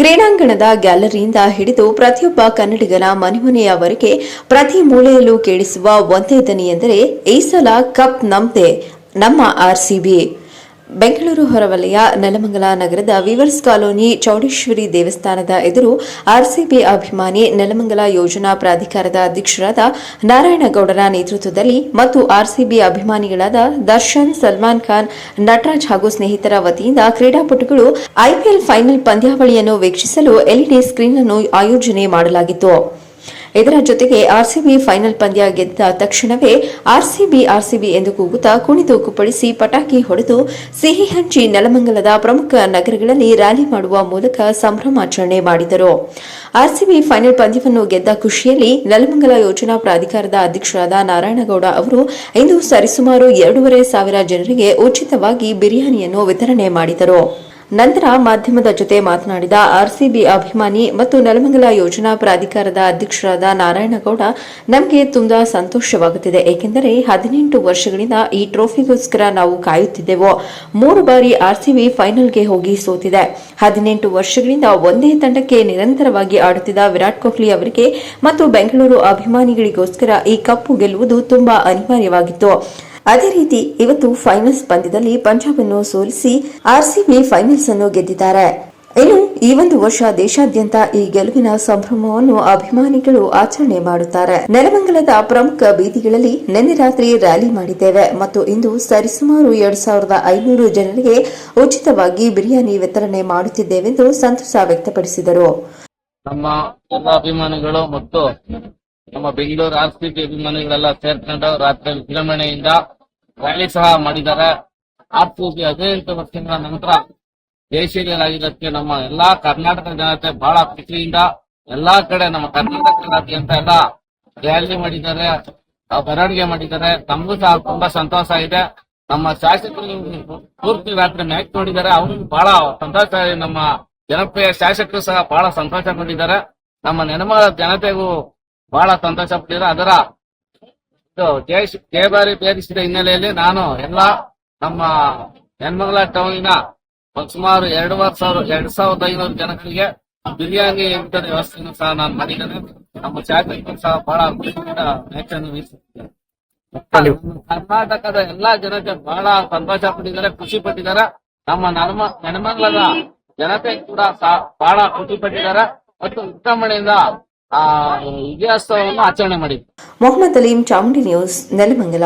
ಕ್ರೀಡಾಂಗಣದ ಗ್ಯಾಲರಿಯಿಂದ ಹಿಡಿದು ಪ್ರತಿಯೊಬ್ಬ ಕನ್ನಡಿಗರ ಮನೆಮನೆಯವರೆಗೆ ಪ್ರತಿ ಮೂಲೆಯಲ್ಲೂ ಕೇಳಿಸುವ ಒಂದೇ ದನಿ ಎಂದರೆ ಈ ಸಲ ಕಪ್ ನಮ್ದೆ, ನಮ್ಮ ಆರ್ಸಿಬಿ. ಬೆಂಗಳೂರು ಹೊರವಲಯ, ನೆಲಮಂಗಲ ನಗರದ ವಿವರ್ಸ್ ಕಾಲೋನಿ, ಚೌಡೇಶ್ವರಿ ದೇವಸ್ಥಾನದ ಎದುರು ಆರ್ಸಿಬಿ ಅಭಿಮಾನಿ ನೆಲಮಂಗಲ ಯೋಜನಾ ಪ್ರಾಧಿಕಾರದ ಅಧ್ಯಕ್ಷರಾದ ನಾರಾಯಣಗೌಡರ ನೇತೃತ್ವದಲ್ಲಿ ಮತ್ತು ಆರ್ಸಿಬಿ ಅಭಿಮಾನಿಗಳಾದ ದರ್ಶನ್, ಸಲ್ಮಾನ್ ಖಾನ್, ನಟರಾಜ್ ಹಾಗೂ ಸ್ನೇಹಿತರ ವತಿಯಿಂದ ಕ್ರೀಡಾಪಟುಗಳು ಐಪಿಎಲ್ ಫೈನಲ್ ಪಂದ್ಯಾವಳಿಯನ್ನು ವೀಕ್ಷಿಸಲು ಎಲ್ಇಡಿ ಸ್ಕ್ರೀನ್ ಅನ್ನು ಆಯೋಜನೆ ಮಾಡಲಾಗಿತ್ತು. ಇದರ ಜೊತೆಗೆ ಆರ್ಸಿಬಿ ಫೈನಲ್ ಪಂದ್ಯ ಗೆದ್ದ ತಕ್ಷಣವೇ ಆರ್ಸಿಬಿ ಆರ್ಸಿಬಿ ಎಂದು ಕೂಗುತ್ತಾ ಕುಣಿದು ಕುಪ್ಪಳಿಸಿ ಪಟಾಕಿ ಹೊಡೆದು ಸಿಹಿ ಹಂಚಿ ನೆಲಮಂಗಲದ ಪ್ರಮುಖ ನಗರಗಳಲ್ಲಿ ರ್ಯಾಲಿ ಮಾಡುವ ಮೂಲಕ ಸಂಭ್ರಮಾಚರಣೆ ಮಾಡಿದರು. ಆರ್ಸಿಬಿ ಫೈನಲ್ ಪಂದ್ಯವನ್ನು ಗೆದ್ದ ಖುಷಿಯಲ್ಲಿ ನೆಲಮಂಗಲ ಯೋಜನಾ ಪ್ರಾಧಿಕಾರದ ಅಧ್ಯಕ್ಷರಾದ ನಾರಾಯಣಗೌಡ ಅವರು ಇಂದು ಸರಿಸುಮಾರು ಎರಡೂವರೆ ಸಾವಿರ ಜನರಿಗೆ ಉಚಿತವಾಗಿ ಬಿರಿಯಾನಿಯನ್ನು ವಿತರಣೆ ಮಾಡಿದರು. ನಂತರ ಮಾಧ್ಯಮದ ಜೊತೆ ಮಾತನಾಡಿದ ಆರ್ಸಿಬಿ ಅಭಿಮಾನಿ ಮತ್ತು ನೆಲಮಂಗಲ ಯೋಜನಾ ಪ್ರಾಧಿಕಾರದ ಅಧ್ಯಕ್ಷರಾದ ನಾರಾಯಣಗೌಡ, ನಮಗೆ ತುಂಬಾ ಸಂತೋಷವಾಗುತ್ತಿದೆ. ಏಕೆಂದರೆ ಹದಿನೆಂಟು ವರ್ಷಗಳಿಂದ ಈ ಟ್ರೋಫಿಗೋಸ್ಕರ ನಾವು ಕಾಯುತ್ತಿದ್ದೆವು. ಮೂರು ಬಾರಿ ಆರ್ಸಿಬಿ ಫೈನಲ್ಗೆ ಹೋಗಿ ಸೋತಿದೆ. ಹದಿನೆಂಟು ವರ್ಷಗಳಿಂದ ಒಂದೇ ತಂಡಕ್ಕೆ ನಿರಂತರವಾಗಿ ಆಡುತ್ತಿದ್ದ ವಿರಾಟ್ ಕೊಹ್ಲಿ ಅವರಿಗೆ ಮತ್ತು ಬೆಂಗಳೂರು ಅಭಿಮಾನಿಗಳಿಗೋಸ್ಕರ ಈ ಕಪ್ಪು ಗೆಲ್ಲುವುದು ತುಂಬಾ ಅನಿವಾರ್ಯವಾಗಿತ್ತು. ಅದೇ ರೀತಿ ಇವತ್ತು ಫೈನಲ್ಸ್ ಪಂದ್ಯದಲ್ಲಿ ಪಂಜಾಬ್ ಅನ್ನು ಸೋಲಿಸಿ ಆರ್ಸಿಬಿ ಫೈನಲ್ಸ್ ಅನ್ನು ಗೆದ್ದಿದ್ದಾರೆ. ಇನ್ನು ಈ ಒಂದು ವರ್ಷ ದೇಶಾದ್ಯಂತ ಈ ಗೆಲುವಿನ ಸಂಭ್ರಮವನ್ನು ಅಭಿಮಾನಿಗಳು ಆಚರಣೆ ಮಾಡುತ್ತಾರೆ. ನೆಲಮಂಗಲದ ಪ್ರಮುಖ ಬೀದಿಗಳಲ್ಲಿ ನಿನ್ನೆ ರಾತ್ರಿ ರ್ಯಾಲಿ ಮಾಡಿದ್ದೇವೆ ಮತ್ತು ಇಂದು ಸರಿಸುಮಾರು ಎರಡ್ ಸಾವಿರದ ಐನೂರು ಜನರಿಗೆ ಉಚಿತವಾಗಿ ಬಿರಿಯಾನಿ ವಿತರಣೆ ಮಾಡುತ್ತಿದ್ದೇವೆಂದು ಸಂತಸ ವ್ಯಕ್ತಪಡಿಸಿದರು. ನಮ್ಮ ಎಲ್ಲ ಅಭಿಮಾನಿಗಳು ಮತ್ತು ನಮ್ಮ ಬೆಂಗಳೂರು ಆರ್ಸಿಬಿ ಅಭಿಮಾನಿಗಳೆಲ್ಲ ಸೇರ್ಕೊಂಡು ರಾತ್ರಿ ವಿಜೃಂಭಣೆಯಿಂದ ರ್ಯಾಲಿ ಸಹ ಮಾಡಿದ್ದಾರೆ. ಬಿ ಹದಿನೆಂಟು ವರ್ಷಗಳ ನಂತರ ದೇಶೀಯರಾಗಿರೋದಕ್ಕೆ ನಮ್ಮ ಎಲ್ಲಾ ಕರ್ನಾಟಕ ಜನತೆ ಬಹಳ ಖುಷಿಯಿಂದ ಎಲ್ಲಾ ಕಡೆ ನಮ್ಮ ಕರ್ನಾಟಕದಾದ್ಯಂತ ಎಲ್ಲ ರ್ಯಾಲಿ ಮಾಡಿದ್ದಾರೆ ಬೆರವಣಿಗೆ ಮಾಡಿದ್ದಾರೆ. ತಮಗೂ ಸಹ ತುಂಬಾ ಸಂತೋಷ ಇದೆ. ನಮ್ಮ ಶಾಸಕರು ಪೂರ್ತಿ ರಾತ್ರಿ ಮ್ಯಾಚ್ ನೋಡಿದ್ದಾರೆ. ಅವನು ಬಹಳ ಸಂತೋಷ ನಮ್ಮ ಜನಪ್ರಿಯ ಶಾಸಕರು ಸಹ ಬಹಳ ಸಂತೋಷ ಕೊಂಡಿದ್ದಾರೆ ನಮ್ಮ ನೆನಮಗಳ ಜನತೆಗೂ ಬಹಳ ಸಂತೋಷ ಪಟ್ಟಿದ್ದಾರೆ ಅದರ ಜಯ ಬಾರಿ ಬೇರಿಸಿದ ಹಿನ್ನೆಲೆಯಲ್ಲಿ ನಾನು ಎಲ್ಲ ನಮ್ಮ ನೆನ್ಮಂಗಲ ಟೌನಿನ ಸುಮಾರು ಎರಡೂವರೆ ಸಾವಿರ ಎರಡ್ ಸಾವಿರದ ಐನೂರು ಜನಗಳಿಗೆ ಬಿರಿಯಾನಿ ಊಟದ ವ್ಯವಸ್ಥೆಯನ್ನು ಸಹ ನಾನು ಮಾಡಿದ್ದೇನೆ. ನಮ್ಮ ಚಾಕ್ರಿಗೂ ಸಹ ಬಹಳ ಮೆಚ್ಚನ್ನು ವಹಿಸುತ್ತಿದ್ದೇನೆ ಕರ್ನಾಟಕದ ಎಲ್ಲಾ ಜನತೆ ಬಹಳ ಸಂತೋಷ ಪಟ್ಟಿದ್ದಾರೆ ಖುಷಿ ಪಟ್ಟಿದ್ದಾರೆ. ನಮ್ಮ ನರ್ಮ ನೆನಮಂಗಲದ ಜನತೆ ಕೂಡ ಬಹಳ ಖುಷಿ ಪಟ್ಟಿದ್ದಾರೆ. ಮತ್ತು ವಿಜೃಂಭಣೆಯಿಂದ ಆ ವಿಜಯೋತ್ಸವವನ್ನು ಆಚರಣೆ ಮಾಡಿದ್ದಾರೆ. ಮೊಹಮ್ಮದ್ ಅಲೀಂ ಚಾಮುಂಡಿ ನ್ಯೂಸ್ ನೆಲಮಂಗಲ